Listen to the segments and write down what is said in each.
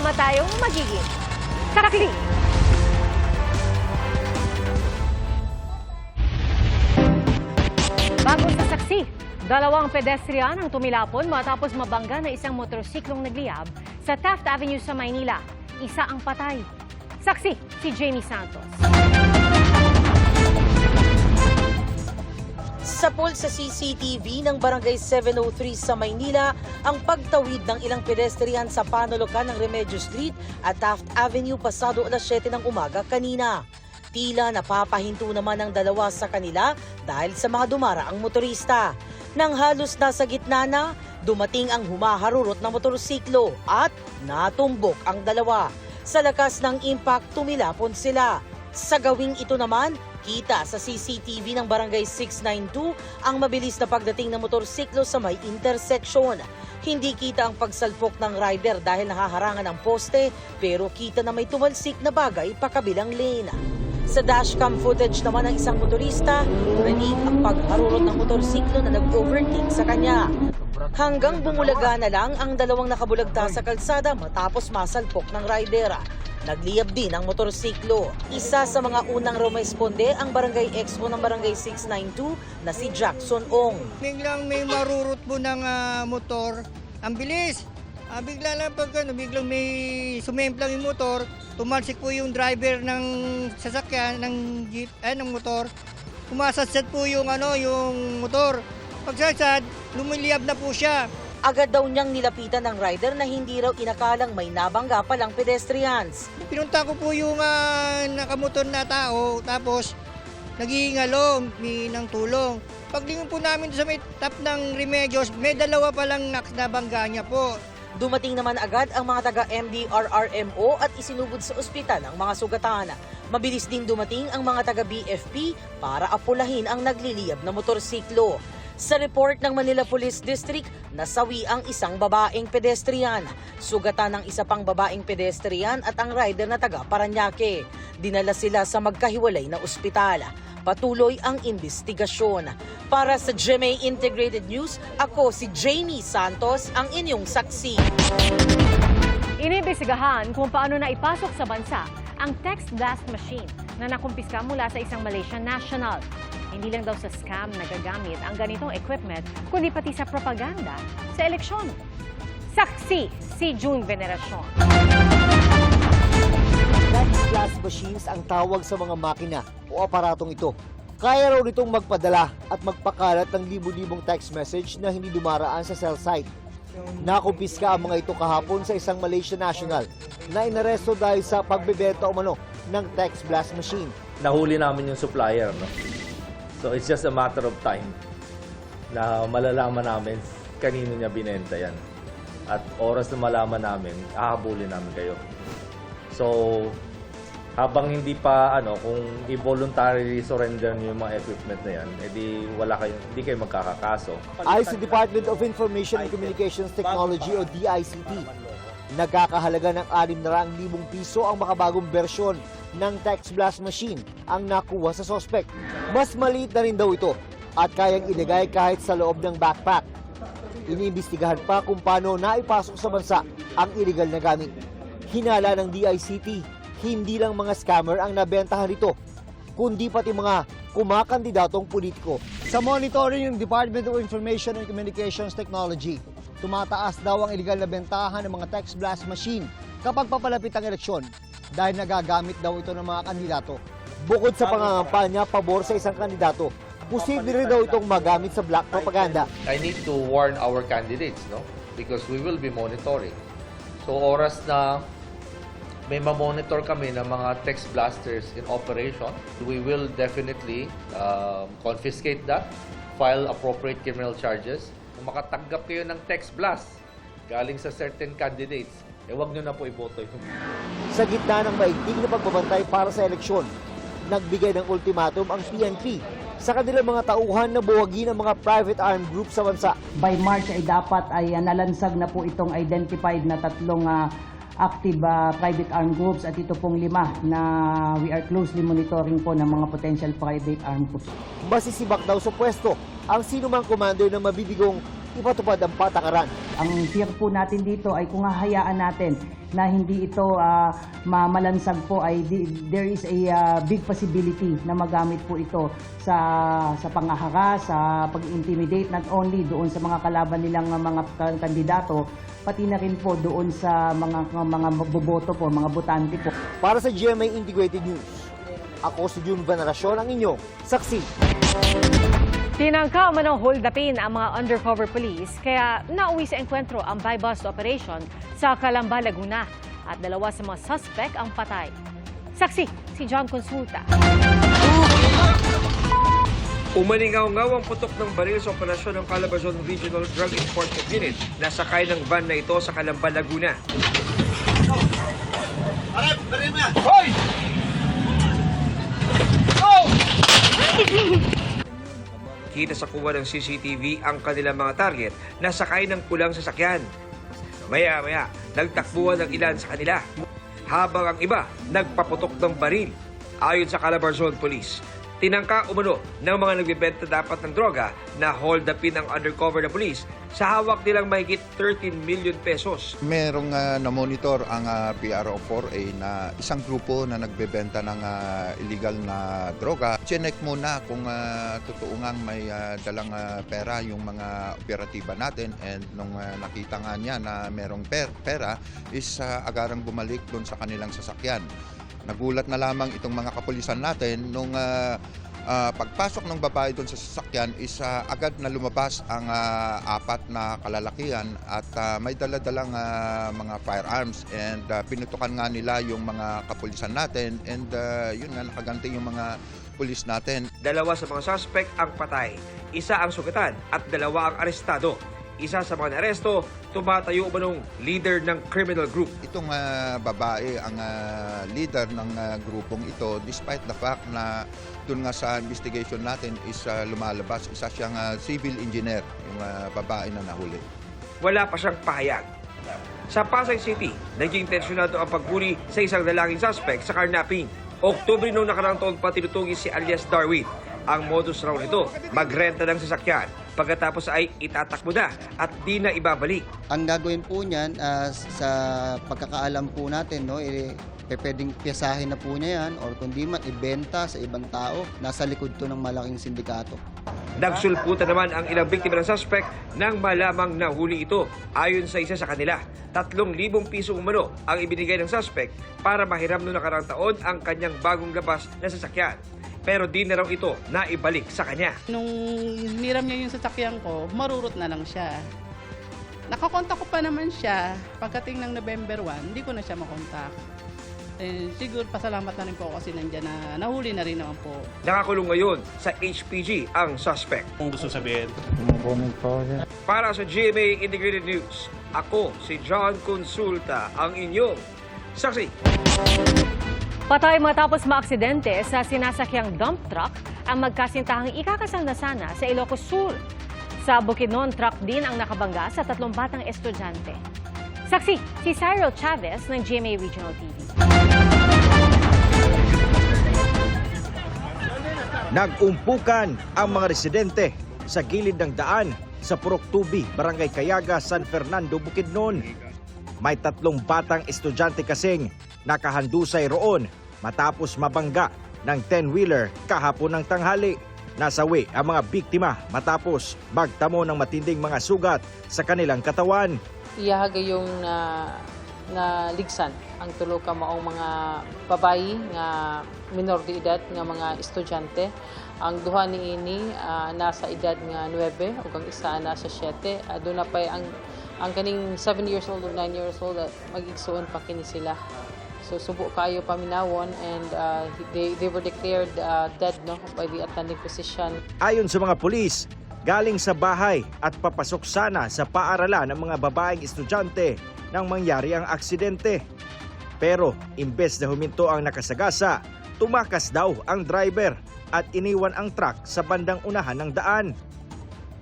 Sama tayong magiging saksi. Bagong sa saksi, dalawang pedestrian ang tumilapon matapos mabangga na isang motorsiklong nagliyab sa Taft Avenue sa Maynila. Isa ang patay. Saksi, si Jamie Santos. Sa pool sa CCTV ng Barangay 703 sa Maynila, ang pagtawid ng ilang pedestrian sa panolokan ng Remedios Street at Taft Avenue pasado alas 7 ng umaga kanina. Tila napapahinto naman ang dalawa sa kanila dahil sa mga dumaraang motorista. Nang halos nasa gitna na, dumating ang humaharurot na motorsiklo at natumbok ang dalawa. Sa lakas ng impact, tumilapon sila. Sa gawing ito naman, kita sa CCTV ng Barangay 692 ang mabilis na pagdating ng motorsiklo sa may intersection. Hindi kita ang pagsalpok ng rider dahil nahaharangan ng poste pero kita na may tumalsik na bagay pakabilang lane. Sa dashcam footage naman ng isang motorista, rinig ang pagharurot ng motorsiklo na nag-overtake sa kanya. Hanggang bumulaga na lang ang dalawang nakabulagta sa kalsada matapos masalpok ng rider. Nagliyab din ang motorsiklo. Isa sa mga unang rumesponde ang barangay expo ng barangay 692 na si Jackson Ong. Biglang may marurot po ng ah, motor. Ang bilis. Ah, bigla lang pag ano, biglang may sumemplang yung motor, tumalsik po yung driver ng sasakyan, ng jeep, eh, ng motor. Kumasadsad po yung ano, yung motor. Pagsadsad, lumiliyab na po siya. Agad daw niyang nilapitan ng rider na hindi raw inakalang may nabangga palang pedestrians. Pinunta ko po yung ah, nakamotor na tao, tapos naghihingalo mi ng tulong. Paglingon po namin sa may tap ng Remedios, may dalawa palang nabangga niya po. Dumating naman agad ang mga taga MDRRMO at isinugod sa ospital ang mga sugatan. Mabilis din dumating ang mga taga BFP para apulahin ang nagliliyab na motorsiklo. Sa report ng Manila Police District, nasawi ang isang babaeng pedestrian. Sugatan ng isa pang babaeng pedestrian at ang rider na taga Paranaque. Dinala sila sa magkahiwalay na ospital. Patuloy ang investigasyon. Para sa GMA Integrated News, ako si Jamie Santos, ang inyong saksi. Inimbestigahan kung paano na ipasok sa bansa ang text blast machine na nakumpiska mula sa isang Malaysian national. Hindi lang daw sa scam nagagamit ang ganitong equipment, kundi pati sa propaganda sa eleksyon. Saksi si June Veneracion. Text blast machines ang tawag sa mga makina o aparatong ito. Kaya raw nitong magpadala at magpakalat ng libu-libong text message na hindi dumaraan sa cell site. Nakumpiska ang mga ito kahapon sa isang Malaysian national na inaresto dahil sa pagbebenta umano ng text blast machine. nahuli namin yung supplier. No? So it's just a matter of time na malalaman namin kanino niya binenta yan. At oras na malaman namin, ahabulin namin kayo. So, habang hindi pa, ano, kung i-voluntarily surrender niyo yung mga equipment na yan, edi wala kayo, hindi kayo magkakakaso. Ay sa Department of Information and Communications Technology o DICT. Nagkakahalaga ng 600,000 piso ang makabagong bersyon ng text blast machine ang nakuha sa sospek. Mas maliit na rin daw ito at kayang ilagay kahit sa loob ng backpack. Iniimbestigahan pa kung paano naipasok sa bansa ang illegal na gamit. Hinala ng DICT, hindi lang mga scammer ang nabentahan nito, kundi pati mga kumakandidatong politiko. Sa monitoring ng Department of Information and Communications Technology, tumataas daw ang illegal na bentahan ng mga text blast machine kapag papalapit ang eleksyon dahil nagagamit daw ito ng mga kandidato. Bukod sa pangangampanya pabor sa isang kandidato, posible rin daw itong magamit sa black propaganda. I need to warn our candidates, no? Because we will be monitoring. So oras na may ma-monitor kami ng mga text blasters in operation, we will definitely um, confiscate that, file appropriate criminal charges. Kung makatanggap kayo ng text blast galing sa certain candidates, eh wag nyo na po iboto yun. Sa gitna ng maigting na pagbabantay para sa eleksyon, nagbigay ng ultimatum ang PNP sa kanilang mga tauhan na buwagin ang mga private armed group sa bansa. by March ay dapat ay nalansag na po itong identified na tatlong uh, active uh, private armed groups at ito pong lima na we are closely monitoring po ng mga potential private armed groups. Masisibak daw sa pwesto ang sinumang commander na mabibigong ipatupad ang patakaran. Ang fear po natin dito ay kung hahayaan natin na hindi ito ah, mamalansag po ay di- there is a ah, big possibility na magamit po ito sa sa pangahara, sa pag-intimidate not only doon sa mga kalaban nilang mga ka- kandidato pati na rin po doon sa mga mga boboto po, mga botante po. Para sa GMA Integrated News, ako si June Veneracion ang inyong saksi. Tinangka manong hold upin ang mga undercover police kaya nauwi sa enkwentro ang buy-bust operation sa Calamba, Laguna at dalawa sa mga suspect ang patay. Saksi, si John Consulta. Umaningaw-ngaw ang putok ng baril sa operasyon ng Calabarzon Regional Drug Enforcement Unit na sakay ng van na ito sa Calamba, Laguna. Kita sa kuha ng CCTV ang kanilang mga target na sakay ng pulang sasakyan. Maya-maya, nagtakbuhan ng ilan sa kanila habang ang iba nagpaputok ng baril. Ayon sa Calabarzon Police, tinangka umano ng mga nagbibenta dapat ng droga na hold upin ang undercover na police sa hawak nilang mahigit 13 million pesos. Merong ah, na-monitor ang ah, PRO4A na isang grupo na nagbebenta ng ah, illegal na droga. Chinek muna kung ah, totoo ngang may ah, dalang ah, pera yung mga operatiba natin and nung ah, nakita nga niya na merong per- pera is ah, agarang bumalik doon sa kanilang sasakyan. Nagulat na lamang itong mga kapulisan natin nung ah, ah, pagpasok ng babae doon sa sasakyan is ah, agad na lumabas ang ah, apat na kalalakihan at ah, may daladalang ah, mga firearms and ah, pinutukan nga nila yung mga kapulisan natin and ah, yun nga nakaganti yung mga pulis natin. Dalawa sa mga suspect ang patay, isa ang sugatan at dalawa ang arestado. Isa sa mga naresto, tumatayo umanong leader ng criminal group. Itong ah, babae ang ah, leader ng ah, grupong ito despite the fact na doon nga sa investigation natin is ah, lumalabas isa siyang ah, civil engineer yung ah, babae na nahuli. wala pa siyang pahayag. Sa Pasay City, naging tensyonado ang paghuli sa isang lalaking suspect sa carnapping. Oktubre noong nakaraang taon pa tinutugi si alias Darwin. Ang modus raw nito, magrenta ng sasakyan. Pagkatapos ay itatakbo na at di na ibabalik. Ang gagawin po niyan, ah, sa pagkakaalam po natin, no, eh, eh, pwedeng piyasahin na po niya yan or kundi man ibenta sa ibang tao. Nasa likod to ng malaking sindikato. Nagsulputan naman ang ilang biktima ng suspect nang malamang nahuli ito. Ayon sa isa sa kanila, 3,000 piso umano ang ibinigay ng suspect para mahiram noong nakarang taon ang kanyang bagong labas na sasakyan. Pero di na raw ito naibalik sa kanya. Nung hiniram niya yung sasakyan ko, marurot na lang siya. Nakakontak ko pa naman siya. Pagdating ng November 1, hindi ko na siya makontak. Eh, siguro pasalamat na rin po ako kasi nandyan na nahuli na rin naman po. Nakakulong ngayon sa HPG ang suspect. Kung gusto sabihin. Para sa GMA Integrated News, ako si John Consulta, ang inyong saksi. Patay matapos maaksidente sa sinasakyang dump truck ang magkasintahang ikakasal na sana sa Ilocos Sur. Sa Bukidnon, truck din ang nakabangga sa tatlong batang estudyante. Saksi, si Cyril Chavez ng GMA Regional TV. Nagumpukan ang mga residente sa gilid ng daan sa Purok Tubi, Barangay Kayaga, San Fernando, Bukidnon. May tatlong batang estudyante kasing nakahandusay roon matapos mabangga ng 10-wheeler kahapon ng tanghali. Nasawi ang mga biktima matapos magtamo ng matinding mga sugat sa kanilang katawan. Iyahaga yung na, na ligsan ang tulo ka maong mga babayi nga minor de edad nga mga estudyante. Ang duha ni ini ah, nasa edad nga 9 ug ang isa nasa 7. Uh, doon na pa ang ang kaning 7 years old ug 9 years old uh, magigsuon pa kini sila. So subo kayo paminawon and uh, they they were declared uh, dead no by the attending physician. Ayon sa mga pulis, galing sa bahay at papasok sana sa paaralan ng mga babaeng estudyante nang mangyari ang aksidente. Pero imbes na huminto ang nakasagasa, tumakas daw ang driver at iniwan ang truck sa bandang unahan ng daan.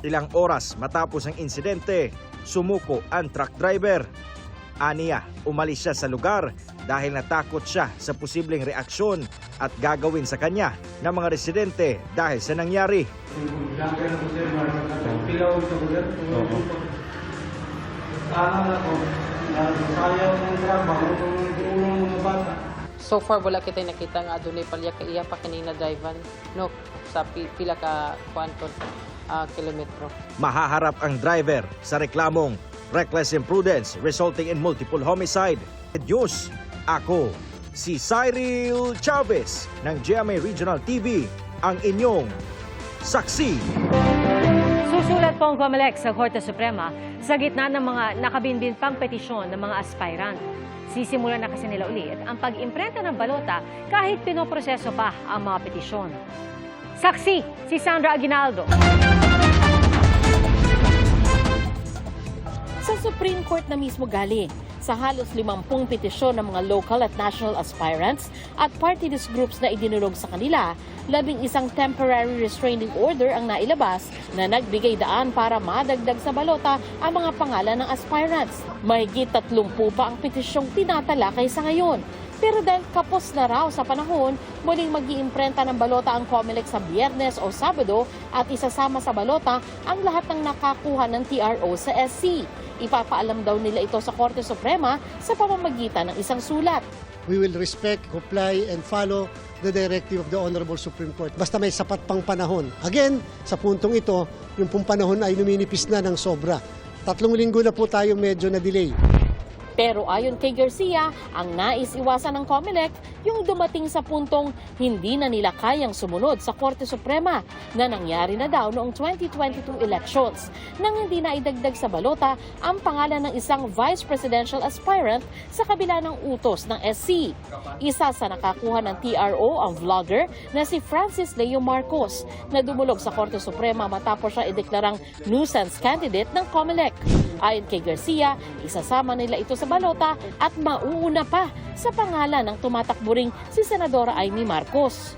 Ilang oras matapos ang insidente, sumuko ang truck driver. Aniya, umalis siya sa lugar dahil natakot siya sa posibleng reaksyon at gagawin sa kanya ng mga residente dahil sa nangyari. So far, wala kita nakita nga adunay palya ka iya pa kanina drive no sa pi- pila ka kuan kon ah, kilometro. Mahaharap ang driver sa reklamong reckless imprudence resulting in multiple homicide. Diyos, ako si Cyril Chavez ng GMA Regional TV, ang inyong saksi. Susulat po ang COMELEC sa Korte Suprema sa gitna ng mga nakabinbin pang petisyon ng mga aspirant. Sisimulan na kasi nila ulit ang pag-imprenta ng balota kahit pinoproseso pa ang mga petisyon. Saksi, si Sandra Aguinaldo. Sa Supreme Court na mismo galing sa halos 50 petisyon ng mga local at national aspirants at party list groups na idinulog sa kanila, labing isang temporary restraining order ang nailabas na nagbigay daan para madagdag sa balota ang mga pangalan ng aspirants. Mahigit 30 pa ang petisyong tinatalakay sa ngayon. Pero dahil kapos na raw sa panahon, muling mag ng balota ang COMELEC sa biyernes o sabado at isasama sa balota ang lahat ng nakakuha ng TRO sa SC. Ipapaalam daw nila ito sa Korte Suprema sa pamamagitan ng isang sulat. we will respect, comply, and follow the directive of the Honorable Supreme Court. Basta may sapat pang panahon. Again, sa puntong ito, yung pong panahon ay luminipis na ng sobra. Tatlong linggo na po tayo medyo na-delay. Pero ayon kay Garcia, ang nais iwasan ng COMELEC yung dumating sa puntong hindi na nila kayang sumunod sa Korte Suprema na nangyari na daw noong 2022 elections nang hindi na idagdag sa balota ang pangalan ng isang vice presidential aspirant sa kabila ng utos ng SC. Isa sa nakakuha ng TRO ang vlogger na si Francis Leo Marcos na dumulog sa Korte Suprema matapos siya ideklarang nuisance candidate ng COMELEC. Ayon kay Garcia, isasama nila ito sa balota at mauuna pa sa pangalan ng tumatakbo ring si Senadora Amy Marcos.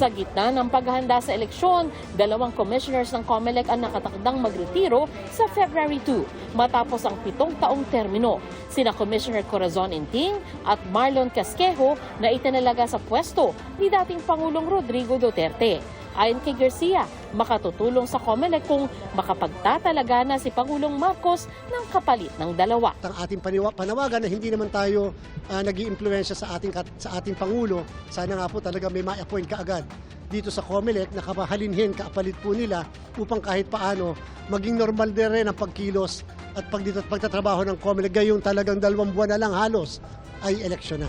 Sa gitna ng paghahanda sa eleksyon, dalawang commissioners ng COMELEC ang nakatakdang magretiro sa February 2 matapos ang pitong taong termino. Sina Commissioner Corazon Inting at Marlon Casquejo na itinalaga sa pwesto ni dating Pangulong Rodrigo Duterte. Ayon kay Garcia, makatutulong sa COMELEC kung makapagtatalaga na si Pangulong Marcos ng kapalit ng dalawa. Ang ating panawagan na hindi naman tayo uh, nag iimpluwensya sa ating, sa ating Pangulo, sana nga po talaga may ma-appoint kaagad dito sa COMELEC na kapahalinhin, kaapalit po nila upang kahit paano maging normal din rin ang pagkilos at pag dito, pagtatrabaho ng COMELEC gayong talagang dalawang buwan na lang halos ay eleksyon na.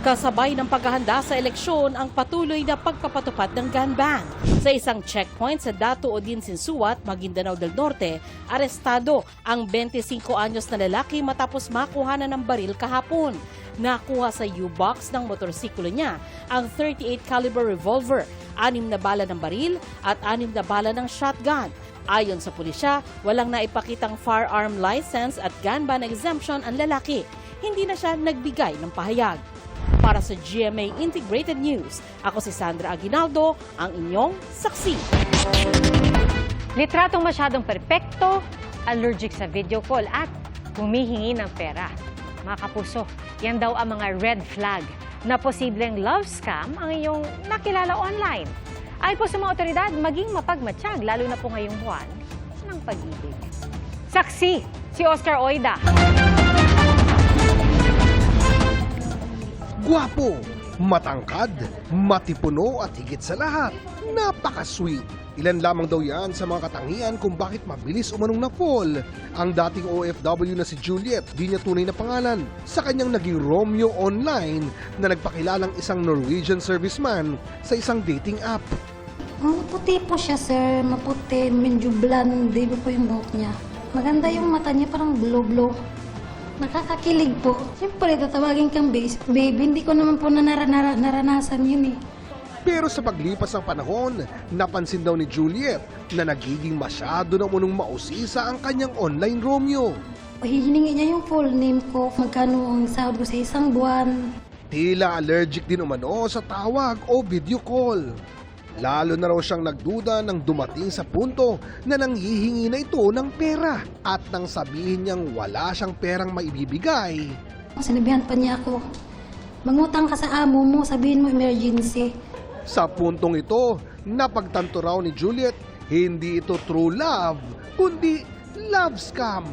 Kasabay ng paghahanda sa eleksyon ang patuloy na pagpapatupad ng gun ban. Sa isang checkpoint sa Dato Odin Sinsuat, Maguindanao del Norte, arestado ang 25 anyos na lalaki matapos makuha na ng baril kahapon. Nakuha sa U-box ng motorsiklo niya ang 38 caliber revolver, anim na bala ng baril at anim na bala ng shotgun. Ayon sa pulisya, walang naipakitang firearm license at gun ban exemption ang lalaki. Hindi na siya nagbigay ng pahayag. Para sa GMA Integrated News, ako si Sandra Aguinaldo, ang inyong saksi. Litratong masyadong perpekto, allergic sa video call at humihingi ng pera. Mga kapuso, yan daw ang mga red flag na posibleng love scam ang iyong nakilala online. Ayon po sa mga otoridad, maging mapagmatsyag, lalo na po ngayong buwan ng pag-ibig. Saksi, si Oscar Oida. Guwapo, matangkad, matipuno at higit sa lahat, napaka-sweet. Ilan lamang daw yan sa mga katangian kung bakit mabilis umanong na-fall. Ang dating OFW na si Juliet, di niya tunay na pangalan, sa kanyang naging Romeo online na nagpakilalang isang Norwegian serviceman sa isang dating app. Maputi po siya, sir. Maputi. Medyo blonde po yung buhok niya. Maganda yung mata niya, parang blow-blow. Nakakakilig po. Siyempre, tatawagin kang base. Baby, hindi ko naman po na narana- naranasan yun eh. Pero sa paglipas ng panahon, napansin daw ni Juliet na nagiging masyado na munong mausisa ang kanyang online Romeo. Hihiningi niya yung full name ko, magkano ang sahod ko sa isang buwan. Tila allergic din umano sa tawag o video call. Lalo na raw siyang nagduda nang dumating sa punto na nanghihingi na ito ng pera at nang sabihin niyang wala siyang perang maibibigay. Sinabihan pa niya ako, mangutang ka sa amo mo, sabihin mo emergency. Sa puntong ito, napagtanto raw ni Juliet, hindi ito true love, kundi love scam.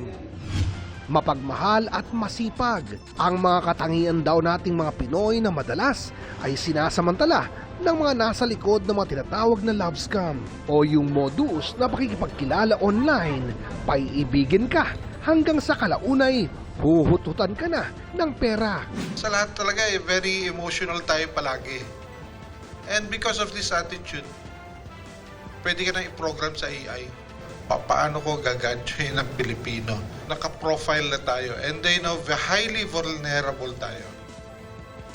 mapagmahal at masipag. Ang mga katangian daw nating mga Pinoy na madalas ay sinasamantala ng mga nasa likod ng mga tinatawag na love scam o yung modus na pakikipagkilala online, paiibigin ka hanggang sa kalaunay huhututan ka na ng pera. Sa lahat talaga eh, very emotional tayo palagi. And because of this attitude, pwede ka na i-program sa AI. Pa- Paano ko gagadyoin ng Pilipino? Naka-profile na tayo. And they know highly vulnerable tayo.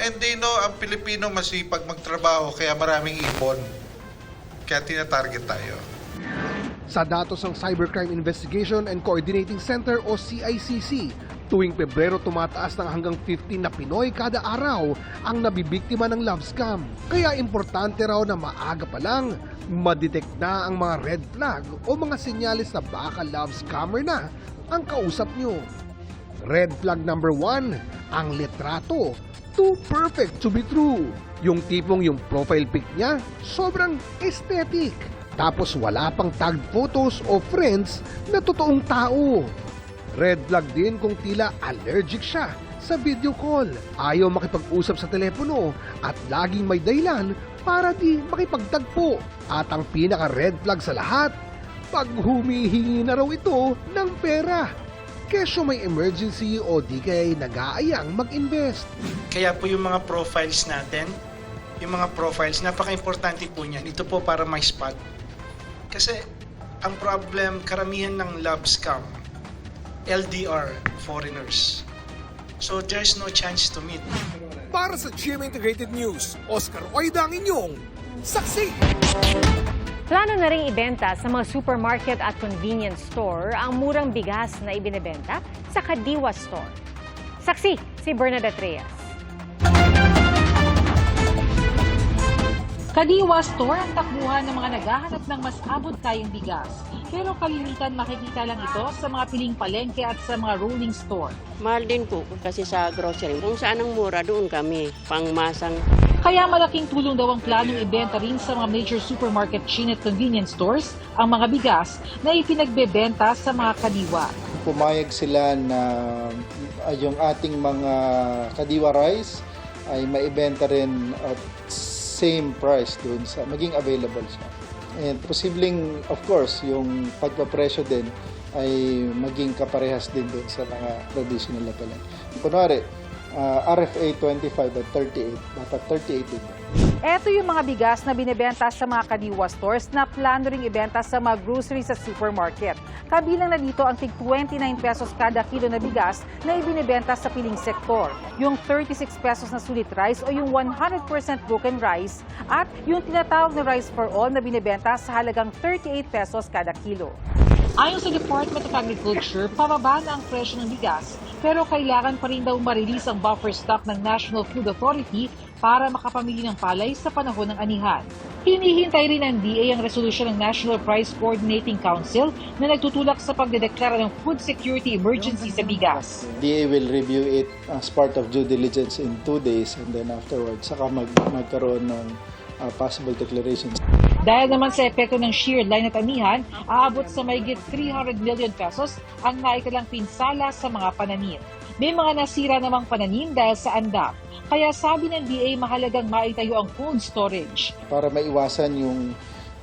And they ang Pilipino masipag magtrabaho kaya maraming ipon. Kaya tinatarget tayo. Sa datos ng Cybercrime Investigation and Coordinating Center o CICC, tuwing Pebrero tumataas ng hanggang 15 na Pinoy kada araw ang nabibiktima ng love scam. Kaya importante raw na maaga pa lang madetect na ang mga red flag o mga senyalis na baka love scammer na ang kausap nyo. Red flag number one, ang litrato. Too perfect to be true. Yung tipong yung profile pic niya, sobrang aesthetic. Tapos wala pang tagged photos o friends na totoong tao. Red flag din kung tila allergic siya sa video call. Ayaw makipag-usap sa telepono at laging may dahilan para di makipagtagpo. At ang pinaka-red flag sa lahat, pag humihingi na raw ito ng pera. Kesyo may emergency o di kaya nag-aayang mag-invest. Kaya po yung mga profiles natin, yung mga profiles, napaka-importante po niyan. Ito po para may spot. Kasi ang problem, karamihan ng love scam, LDR, foreigners. So there's no chance to meet. Para sa GMA Integrated News, Oscar Oida ang inyong saksi. Plano na rin ibenta sa mga supermarket at convenience store ang murang bigas na ibinebenta sa Kadiwa Store. Saksi, si Bernadette Reyes. Kadiwa Store ang takbuhan ng mga naghahanap ng mas abot kayang bigas. Pero kalimitan makikita lang ito sa mga piling palengke at sa mga rolling store. Mahal din po kasi sa grocery. Kung saan ang mura, doon kami. Pangmasang Kaya malaking tulong daw ang planong ibenta rin sa mga major supermarket chain at convenience stores ang mga bigas na ipinagbebenta sa mga kadiwa. pumayag sila na uh, yung ating mga kadiwa rice ay maibenta rin at same price doon sa maging available siya. And posibleng of course yung pagpapresyo din ay maging kaparehas din doon sa mga traditional na pala. Kunwari, uh, RFA 25 at 38, dapat 38 din. Ito yung mga bigas na binebenta sa mga kadiwa stores na plano ring ibenta sa mga groceries sa supermarket. Kabilang na dito ang tig 29 pesos kada kilo na bigas na ibinebenta sa piling sektor, yung 36 pesos na sulit rice o yung 100% broken rice at yung tinatawag na rice for all na binebenta sa halagang 38 pesos kada kilo. Ayon sa Department of Agriculture, pababa na ang presyo ng bigas pero kailangan pa rin daw marilis ang buffer stock ng National Food Authority para makapamili ng palay sa panahon ng anihan. Hinihintay rin ng DA ang resolusyon ng National Price Coordinating Council na nagtutulak sa pagdedeklara ng food security emergency sa bigas. DA will review it as part of due diligence in two days and then afterwards saka mag magkaroon ng uh, possible declarations. Dahil naman sa epekto ng shear line at anihan, aabot sa mayigit 300 million pesos ang naikalang pinsala sa mga pananim. May mga nasira namang pananim dahil sa andap. Kaya sabi ng DA mahalagang maitayo ang cold storage. para maiwasan yung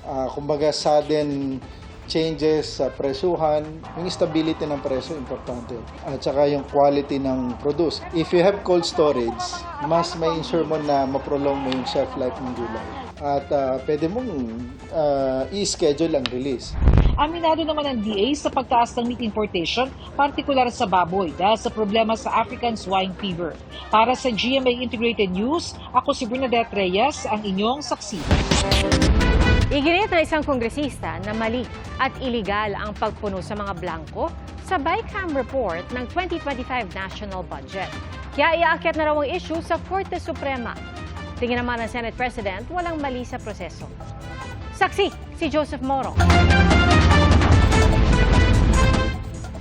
ah, kumbaga sudden changes sa presyuhan, yung stability ng presyo importante. At saka yung quality ng produce. If you have cold storage, mas may ensure mo na maprolong mo yung shelf life ng gulay. At ah, pwede mong ah, i-schedule ang release. Aminado naman ang DA sa pagtaas ng meat importation, partikular sa baboy dahil sa problema sa African swine fever. Para sa GMA Integrated News, ako si Bernadette Reyes, ang inyong saksi. Iginit ng isang kongresista na mali at iligal ang pagpuno sa mga blanco sa BICAM report ng 2025 national budget. Kaya iaakyat na raw ang issue sa Korte Suprema. Tingin naman ng Senate President, walang mali sa proseso. Saksi, si Joseph Moro.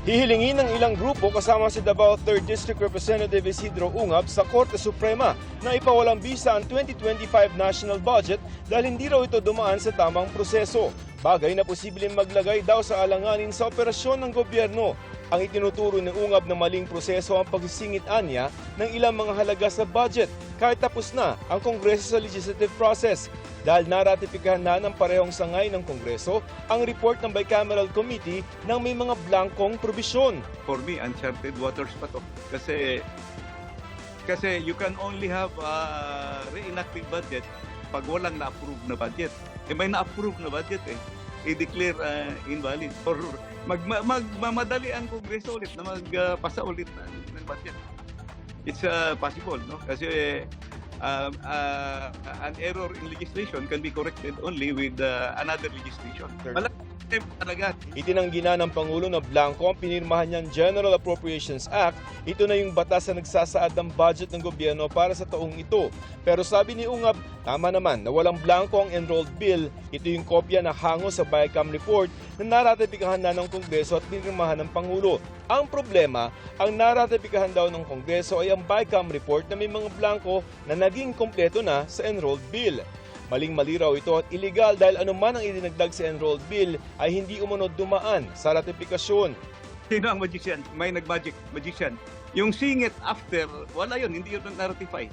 Hihilingin ng ilang grupo kasama si Davao 3rd District Representative Isidro Ungab sa Korte Suprema na ipawalang bisa ang 2025 national budget dahil hindi raw ito dumaan sa tamang proseso. Bagay na posibleng maglagay daw sa alanganin sa operasyon ng gobyerno. Ang itinuturo ng ungab na maling proseso ang pagsisingit anya ng ilang mga halaga sa budget kahit tapos na ang Kongreso sa legislative process dahil naratipikahan na ng parehong sangay ng Kongreso ang report ng Bicameral Committee ng may mga blankong probisyon. for me, uncharted waters pa to. Kasi, kasi you can only have a reenacted budget pag walang na-approve na budget. Eh may na-approve na budget eh. I-declare uh, invalid. Or mag, mag, magmamadali ang Kongreso ulit na magpasa ulit ng, ng budget. It's uh, possible, no? Kasi uh, uh, an error in legislation can be corrected only with uh, another legislation. Malaki talaga. Itinanggi na ng Pangulo na blanco ang pinirmahan niyang General Appropriations Act. Ito na yung batas na nagsasaad ng budget ng gobyerno para sa taong ito. Pero sabi ni Ungab, tama naman na walang blanco ang enrolled bill. Ito yung kopya na hango sa BICAM report na naratipikahan na ng Kongreso at pinirmahan ng Pangulo. Ang problema, ang naratipikahan daw ng Kongreso ay ang BICAM report na may mga blanco na naging kompleto na sa enrolled bill. Maling-mali raw ito at illegal dahil anuman ang idinagdag sa enrolled bill ay hindi umunod dumaan sa ratifikasyon. Sino ang magician? May nag-magic magician. Yung singit after, wala yun, hindi yun na-ratify.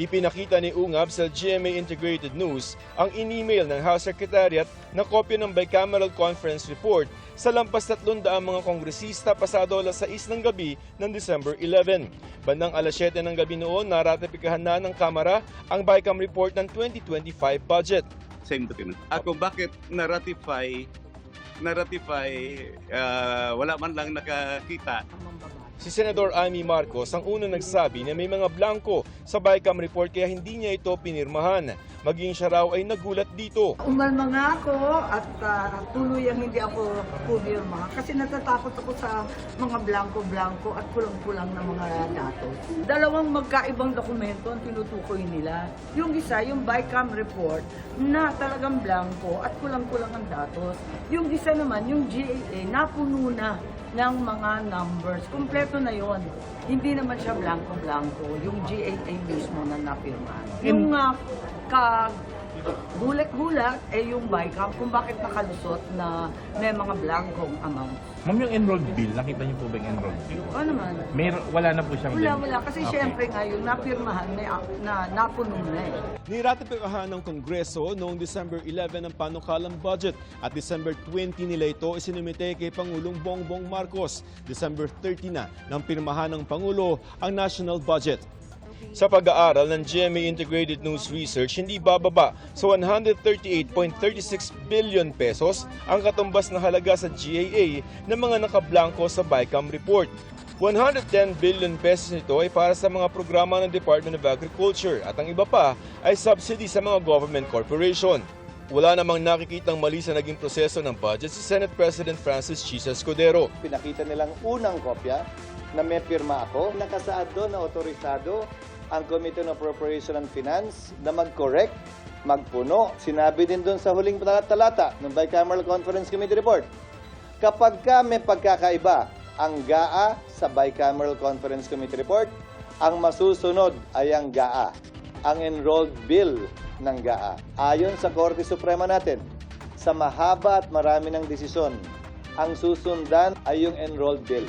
Ipinakita ni Ungab sa GMA Integrated News ang in-email ng House Secretariat na kopya ng Bicameral Conference Report sa lampas 300 mga kongresista pasado alas 6 ng gabi ng December 11. Bandang alas 7 ng gabi noon, naratipikahan na ng Kamara ang BICAM report ng 2025 budget. Same document. Ako bakit na-ratify, na-ratify, uh, wala man lang nakakita. Si Senador Amy Marcos ang unang nagsabi na may mga blanco sa BICAM report kaya hindi niya ito pinirmahan. Maging siya raw ay nagulat dito. Umalma nga ako at uh, tuluyang hindi ako pumirma kasi natatakot ako sa mga blanco-blanco at kulang-kulang na mga datos. Dalawang magkaibang dokumento ang tinutukoy nila. Yung isa, yung BICAM report na talagang blanco at kulang-kulang ang datos. Yung isa naman, yung GAA, napuno na ng mga numbers. Kompleto na yon. Hindi naman siya blanco-blanco. Yung GAA mismo na napirma. Yung uh, ka gulat-gulat eh yung BICAM kung bakit nakalusot na may mga blankong amount. Ma'am, yung enrolled bill, nakita niyo po ba yung enrolled bill? O naman? May, wala na po siyang Wala, bill? wala. Kasi Okay. syempre nga yung napirmahan may, na napuno na eh. Niratipikahan ng Kongreso noong December 11 ang panukalang budget at December 20 nila ito isinumite kay Pangulong Bongbong Marcos. December 30 na nang pirmahan ng Pangulo ang national budget. Sa pag-aaral ng GMA Integrated News Research, hindi bababa sa 138.36 billion pesos ang katumbas na halaga sa GAA ng mga nakablangko sa BICAM report. 110 billion pesos nito ay para sa mga programa ng Department of Agriculture at ang iba pa ay subsidy sa mga government corporation. Wala namang nakikitang mali sa naging proseso ng budget si Senate President Francis Chisa Escudero. Pinakita nilang unang kopya na may pirma ako. Nakasaad doon na otorisado ang Committee on Appropriation and Finance na mag-correct, magpuno. Sinabi din doon sa huling talata ng Bicameral Conference Committee report. Kapag ka may pagkakaiba ang GAA sa Bicameral Conference Committee report, ang masusunod ay ang GAA, ang enrolled bill ng GAA. Ayon sa Korte Suprema natin, sa mahaba at marami ng desisyon, ang susundan ay yung enrolled bill.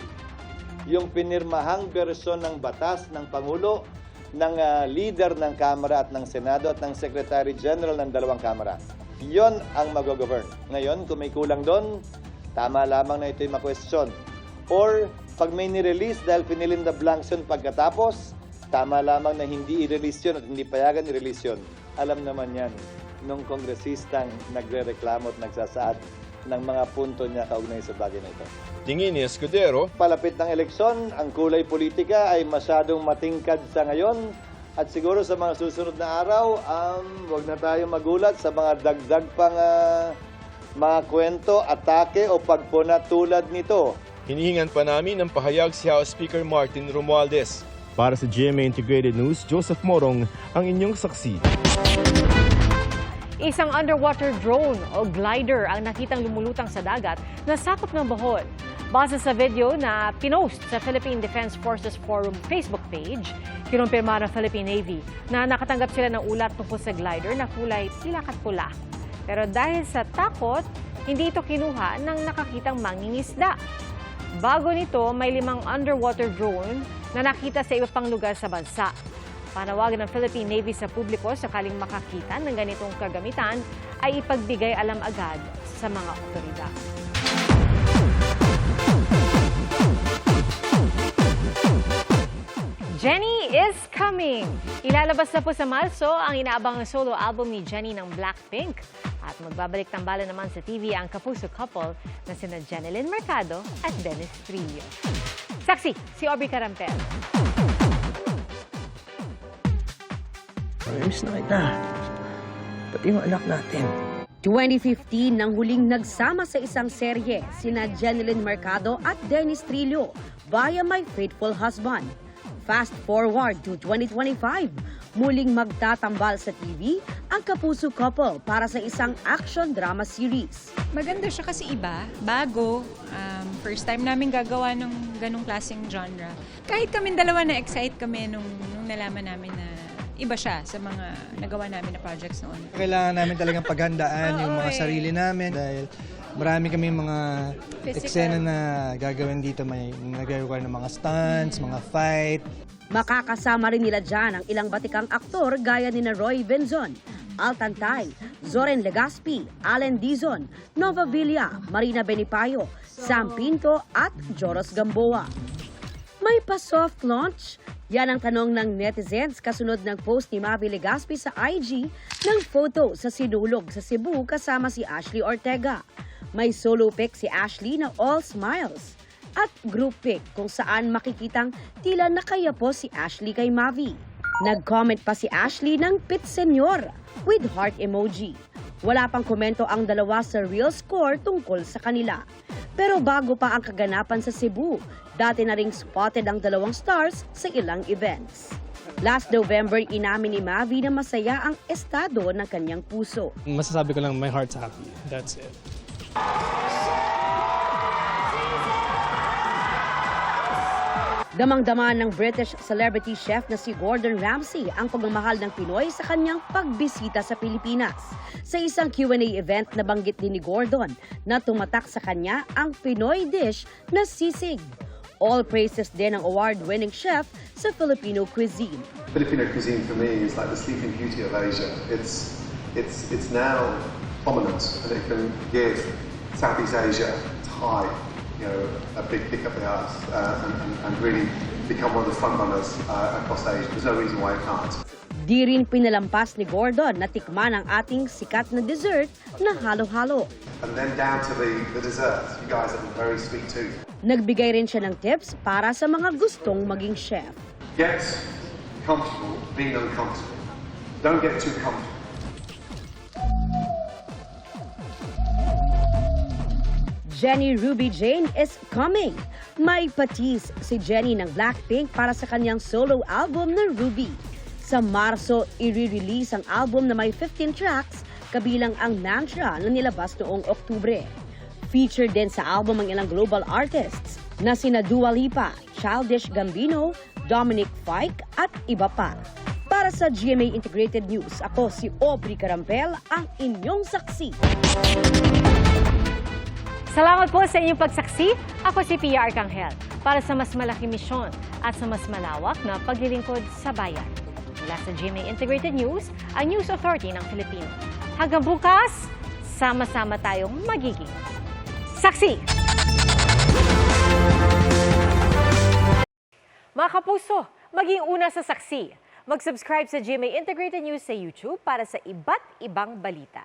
Yung pinirmahang bersyon ng batas ng Pangulo, ng ah, leader ng Kamara at ng Senado at ng Secretary General ng dalawang Kamara. Yon ang mag-govern. Ngayon, kung may kulang doon, tama lamang na ito'y ma-question. Or, pag may nirelease dahil pinilin the blanks yun pagkatapos, tama lamang na hindi i-release yun at hindi payagan i-release yun. Alam naman yan nung kongresistang nagre-reklamo at nagsasaad ng mga punto niya kaugnay sa bagay na ito. Tingin ni Escudero, Palapit ng eleksyon, ang kulay politika ay masyadong matingkad sa ngayon at siguro sa mga susunod na araw, um, wag na tayo magulat sa mga dagdag pang ah, mga kwento, atake o pagpuna tulad nito. hinihingan pa namin ng pahayag si House Speaker Martin Romualdez. Para sa GMA Integrated News, Joseph Morong ang inyong saksi. Isang underwater drone o glider ang nakitang lumulutang sa dagat na sakop ng Bohol. Base sa video na pinost sa Philippine Defense Forces Forum Facebook page, kinumpirma ng Philippine Navy na nakatanggap sila ng ulat tungkol sa glider na kulay at pula. Pero dahil sa takot, hindi ito kinuha ng nakakitang mangingisda. Bago nito, may limang underwater drone na nakita sa iba pang lugar sa bansa. Panawagan ng Philippine Navy sa publiko sakaling makakita ng ganitong kagamitan ay ipagbigay alam agad sa mga otoridad. Jenny is coming! Ilalabas na po sa Marso ang inaabangang solo album ni Jenny ng Blackpink. At magbabalik tambala naman sa TV ang kapuso couple na sina Jenilyn Mercado at Dennis Trillo. Saksi, si Aubrey Carampel. Miss na kita. Pati yung anak natin. 2015 nang huling nagsama sa isang serye sina Jenilyn Mercado at Dennis Trillo via My Faithful Husband. Fast forward to 2025, muling magtatambal sa TV ang kapuso couple para sa isang action drama series. Maganda siya kasi iba, bago. Um, first time namin gagawa ng ganong klaseng genre. Kahit kami dalawa na excite kami nung, nung nalaman namin na iba siya sa mga nagawa namin na projects noon. Kailangan namin talagang paghandaan yung mga eh. sarili namin dahil marami kami mga Physical. eksena na gagawin dito. May nagagawa ng mga stunts, mga fight. Makakasama rin nila dyan ang ilang batikang aktor gaya ni na Roy Benzon, Altantay, Zoren Legaspi, Allen Dizon, Nova Villa, Marina Benipayo, Sam Pinto at Joros Gamboa. May pa-soft launch? Yan ang tanong ng netizens kasunod ng post ni Mavi Legaspi sa IG ng photo sa sinulog sa Cebu kasama si Ashley Ortega. May solo pic si Ashley na all smiles at group pic kung saan makikitang tila nakayapo si Ashley kay Mavi. Nag-comment pa si Ashley ng Pit Senyor with heart emoji. Wala pang komento ang dalawa sa real score tungkol sa kanila. Pero bago pa ang kaganapan sa Cebu, dati na ring spotted ang dalawang stars sa ilang events. Last November, inamin ni Mavi na masaya ang estado ng kanyang puso. Masasabi ko lang, my heart's happy. That's it. Damang-dama ng British celebrity chef na si Gordon Ramsay ang pagmamahal ng Pinoy sa kanyang pagbisita sa Pilipinas. Sa isang Q&A event, nabanggit din ni Gordon na tumatak sa kanya ang Pinoy dish na sisig. All praises din ng award-winning chef sa Filipino cuisine. Filipino cuisine for me is like the sleeping beauty of Asia. It's it's it's now prominent and it can give Southeast Asia, Thai, you know, a big kick up the arse uh, and, and, really become one of the front runners uh, across Asia. There's no reason why it can't. Di rin pinalampas ni Gordon na tikman ang ating sikat na dessert na halo-halo. And then down to the, the desserts. You guys have a very sweet tooth. Nagbigay rin siya ng tips para sa mga gustong maging chef. Get comfortable being uncomfortable. Don't get too comfortable. Jenny Ruby Jane is coming. May patis si Jenny ng Blackpink para sa kanyang solo album na Ruby. Sa Marso, i-release ang album na may 15 tracks kabilang ang Mantra na nilabas noong Oktubre. Featured din sa album ang ilang global artists na sina Dua Lipa, Childish Gambino, Dominic Fike at iba pa. Para sa GMA Integrated News, ako si Aubrey Carampel, ang inyong saksi. Salamat po sa inyong pagsaksi. Ako si Pia Arcangel para sa mas malaki misyon at sa mas malawak na paglilingkod sa bayan. Mula sa GMA Integrated News, ang News Authority ng Filipino. Hanggang bukas, sama-sama tayong magiging saksi! Mga kapuso, maging una sa saksi. Mag-subscribe sa GMA Integrated News sa YouTube para sa iba't ibang balita.